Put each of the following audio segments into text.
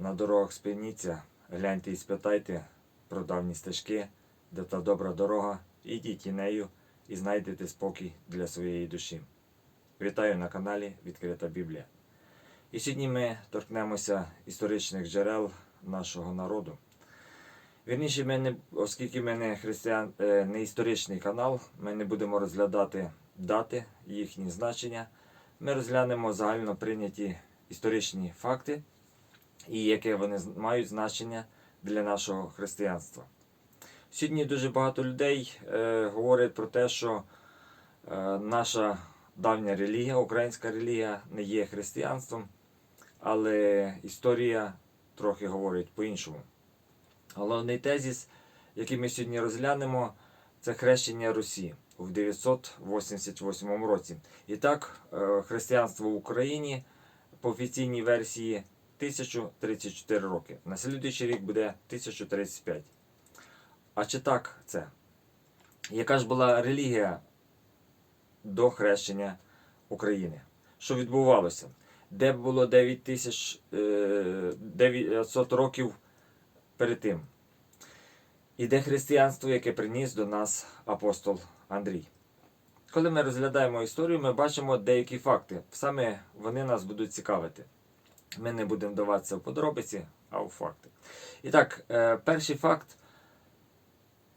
На дорогах спиніться, гляньте і спитайте про давні стежки, де та добра дорога, ідіть і нею і знайдете спокій для своєї душі. Вітаю на каналі Відкрита Біблія. І сьогодні ми торкнемося історичних джерел нашого народу. Вірніше, ми не, оскільки ми не, християн, е, не історичний канал, ми не будемо розглядати дати, їхні значення. Ми розглянемо загально прийняті історичні факти і яке вони мають значення для нашого християнства. Сьогодні дуже багато людей е, говорять про те, що е, наша давня релігія, українська релігія, не є християнством, але історія трохи говорить по-іншому. Головний тезіс, який ми сьогодні розглянемо, це хрещення Русі у 988 році. І так, е, християнство в Україні по офіційній версії 1034 роки. На слідуючий рік буде 1035. А чи так це? Яка ж була релігія до хрещення України? Що відбувалося? Де було 9 е, 900 років перед тим? І де християнство, яке приніс до нас апостол Андрій? Коли ми розглядаємо історію, ми бачимо деякі факти. Саме вони нас будуть цікавити. Ми не будемо вдаватися в подробиці, а у факти. І так, е, перший факт.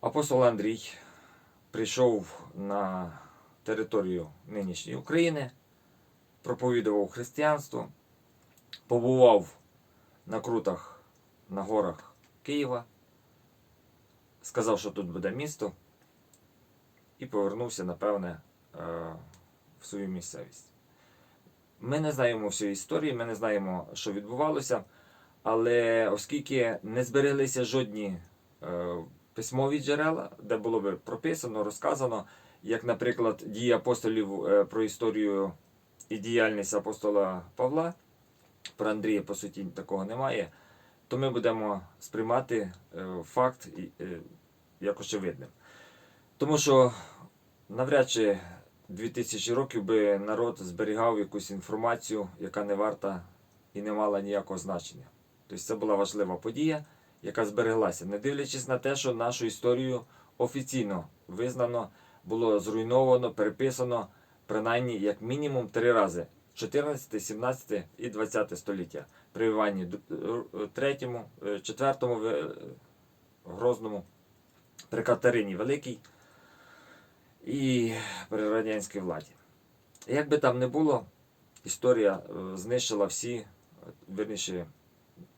Апостол Андрій прийшов на територію нинішньої України, проповідував християнство, побував на крутах на горах Києва, сказав, що тут буде місто, і повернувся, напевне, е, в свою місцевість. Ми не знаємо всієї історії, ми не знаємо, що відбувалося, але оскільки не збереглися жодні е, письмові джерела, де було би прописано, розказано, як, наприклад, дії апостолів е, про історію і діяльність апостола Павла, про Андрія, по суті, такого немає, то ми будемо сприймати е, факт е, як очевидним. Тому що навряд чи 2000 років би народ зберігав якусь інформацію, яка не варта і не мала ніякого значення. Тобто це була важлива подія, яка збереглася, не дивлячись на те, що нашу історію офіційно визнано, було зруйновано, переписано принаймні як мінімум три рази: 14, 17 і 20 століття. При Івані Д- третьому, е, четвертому е, Грозному, при Катерині Великій і при радянській владі. Як би там не було, історія е, знищила всі, верніше,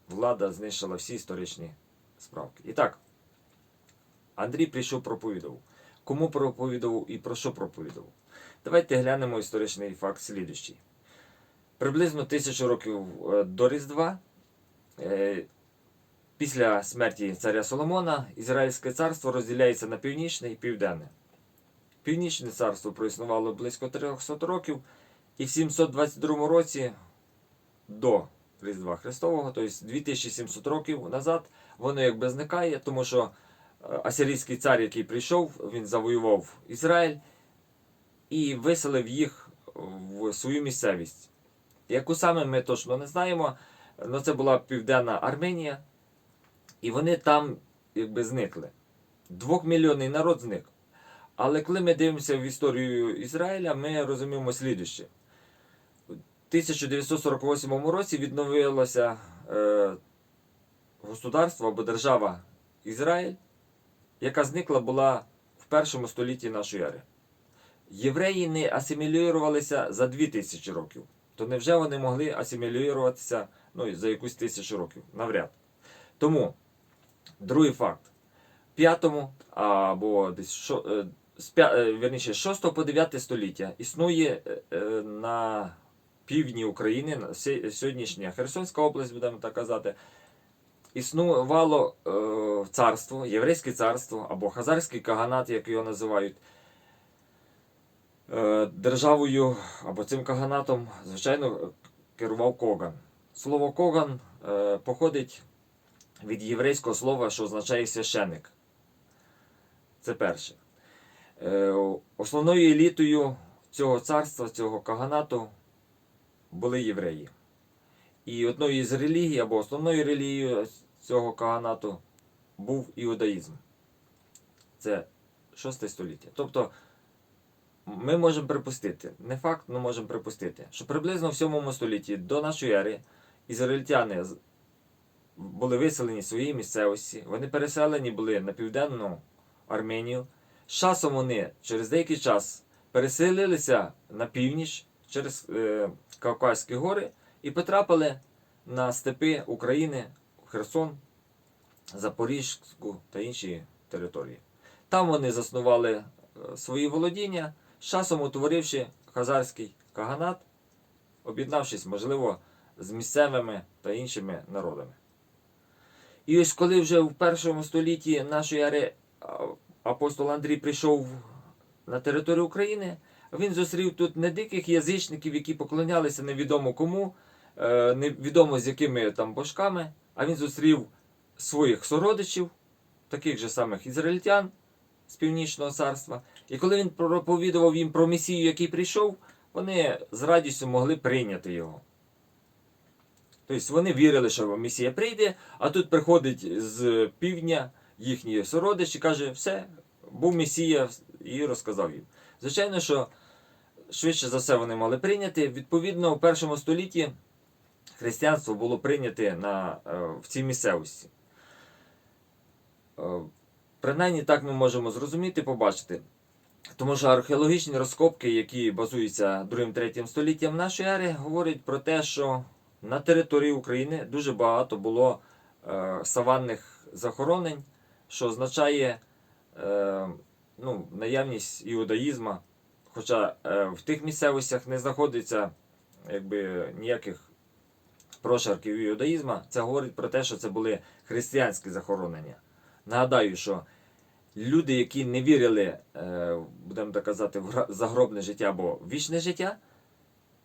влада знищила всі історичні справки. І так, Андрій прийшов проповідував. Кому проповідував і про що проповідував? Давайте глянемо історичний факт слідущий. Приблизно тисячу років е, до Різдва, е, після смерті царя Соломона, Ізраїльське царство розділяється на північне і південне. Північне царство проіснувало близько 300 років, і в 722 році до Різдва Христового, тобто 2700 років назад, воно якби зникає, тому що е, асирійський цар, який прийшов, він завоював Ізраїль і виселив їх в свою місцевість. Яку саме ми точно не знаємо, але це була Південна Арменія, і вони там якби зникли. Двохмільйонний народ зник. Але коли ми дивимося в історію Ізраїля, ми розуміємо слідуще. У 1948 році відновилося е, государство або держава Ізраїль, яка зникла була в першому столітті нашої ери. Євреї не асимілювалися за 2000 років. То невже вони могли асимілюватися ну, за якусь тисячу років? Навряд. Тому, другий факт. П'ятому або десь е, з е, вірніше, з 6 по 9 століття існує е, е, на півдні України, сьогоднішня Херсонська область, будемо так казати, існувало царство, єврейське царство або хазарський каганат, як його називають. Державою або цим каганатом, звичайно, керував Коган. Слово Коган походить від єврейського слова, що означає священник. Це перше. Е, Основною елітою цього царства, цього каганату були євреї. І одною із релігій або основною релігією цього каганату був іудаїзм. Це 6 століття. Тобто ми можемо припустити, не факт, але можемо припустити, що приблизно в 7 столітті до нашої ери ізраїльтяни були виселені з своєї місцевості, вони переселені були на південну Арменію. Часом вони через деякий час переселилися на північ через е, Кавказькі гори і потрапили на степи України, Херсон, Запорізьку та інші території. Там вони заснували е, свої володіння, з часом утворивши хазарський каганат, об'єднавшись, можливо, з місцевими та іншими народами. І ось коли вже в першому столітті нашої ери апостол Андрій прийшов на територію України, він зустрів тут не диких язичників, які поклонялися невідомо кому, е, невідомо з якими там божками, а він зустрів своїх сородичів, таких же самих ізраїльтян з північного царства. І коли він проповідував їм про Месію, який прийшов, вони з радістю могли прийняти його. Тобто вони вірили, що Месія прийде, а тут приходить з півдня їхній сородич і каже, все, був Месія і розказав їм. Звичайно, що швидше за все вони мали прийняти. Відповідно, у першому столітті християнство було прийняте на, е, в цій місцевості. Е, Принаймні так ми можемо зрозуміти, побачити. Тому що археологічні розкопки, які базуються 2-3 століттям нашої ери, говорять про те, що на території України дуже багато було е, саванних захоронень, що означає е, ну, наявність іудаїзма. Хоча е, в тих місцевостях не знаходиться якби, ніяких прошарків іудаїзма, це говорить про те, що це були християнські захоронення. Нагадаю, що люди, які не вірили, е, будемо так казати, в загробне життя або вічне життя,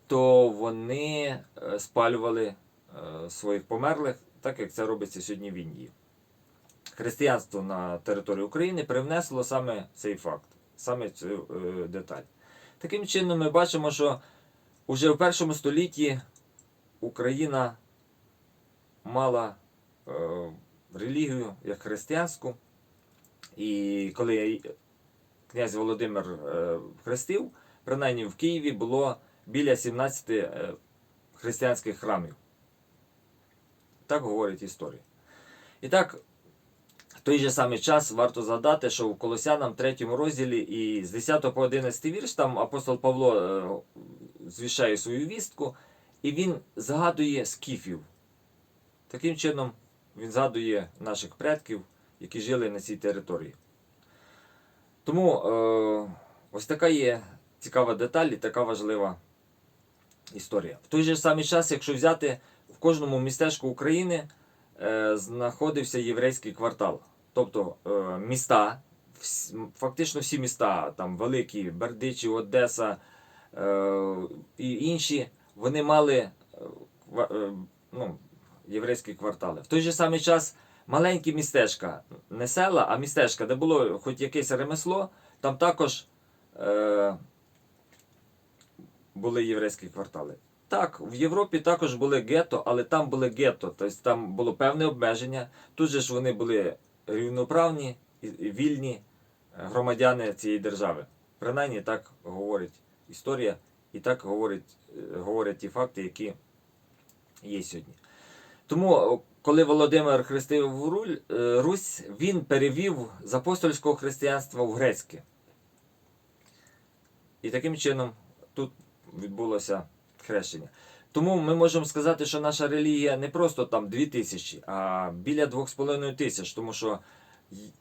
то вони е, спалювали е, своїх померлих, так як це робиться сьогодні в Індії. Християнство на території України привнесло саме цей факт, саме цю е, деталь. Таким чином, ми бачимо, що уже в першому столітті Україна мала е, релігію як християнську. І коли князь Володимир е, хрестив, принаймні в Києві було біля 17 е, християнських храмів. Так говорить історія. І так, в той же самий час варто згадати, що в Колосянам 3 розділі і з 10 по 11 вірш там апостол Павло е, звіщає свою вістку, і він згадує скіфів. Таким чином, він згадує наших предків, які жили на цій території. Тому е, ось така є цікава деталь і така важлива історія. В той же самий час, якщо взяти в кожному містечку України е, знаходився єврейський квартал. Тобто е, міста, фактично всі міста, там великі, Бердичі, Одеса е, і інші, вони мали е, ну, єврейські квартали. В той же самий час маленькі містечка, не села, а містечка, де було хоч якесь ремесло, там також були єврейські квартали. Так, в Європі також були гетто, але там були гетто, тобто там було певне обмеження. Тут же ж вони були рівноправні і вільні е, громадяни цієї держави. Принаймні так говорить історія, і так говорить, е, говорять ті факти, які є сьогодні. Тому, коли Володимир хрестив е, Русь, він перевів з апостольського християнства в грецьке. І таким чином тут відбулося хрещення. Тому ми можемо сказати, що наша релігія не просто там 2000, а біля 2,5 тисяч, тому що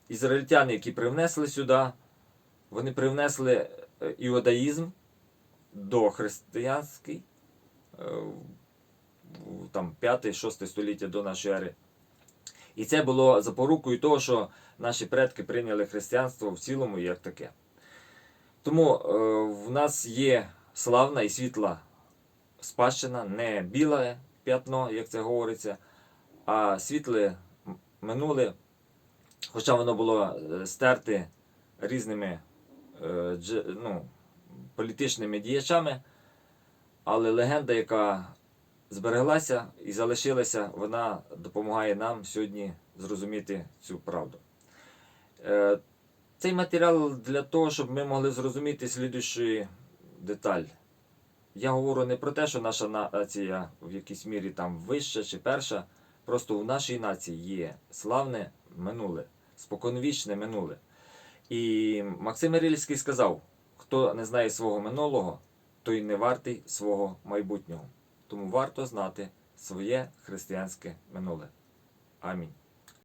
ізраїльтяни, які привнесли сюди, вони привнесли е, іудаїзм до християнський, е, там 5-6 століття до нашої ери. І це було запорукою того, що наші предки прийняли християнство в цілому як таке. Тому е, в нас є славна і світла спадщина, не біле п'ятно, як це говориться, а світле минуле, хоча воно було е, стерте різними е, ну, політичними діячами, але легенда, яка збереглася і залишилася, вона допомагає нам сьогодні зрозуміти цю правду. Е, Цей матеріал для того, щоб ми могли зрозуміти слідущу деталь. Я говорю не про те, що наша нація в якійсь мірі там вища чи перша. Просто у нашій нації є славне минуле, споконвічне минуле. І Максим Ірильський сказав: хто не знає свого минулого, той не вартий свого майбутнього. Тому варто знати своє християнське минуле. Амінь.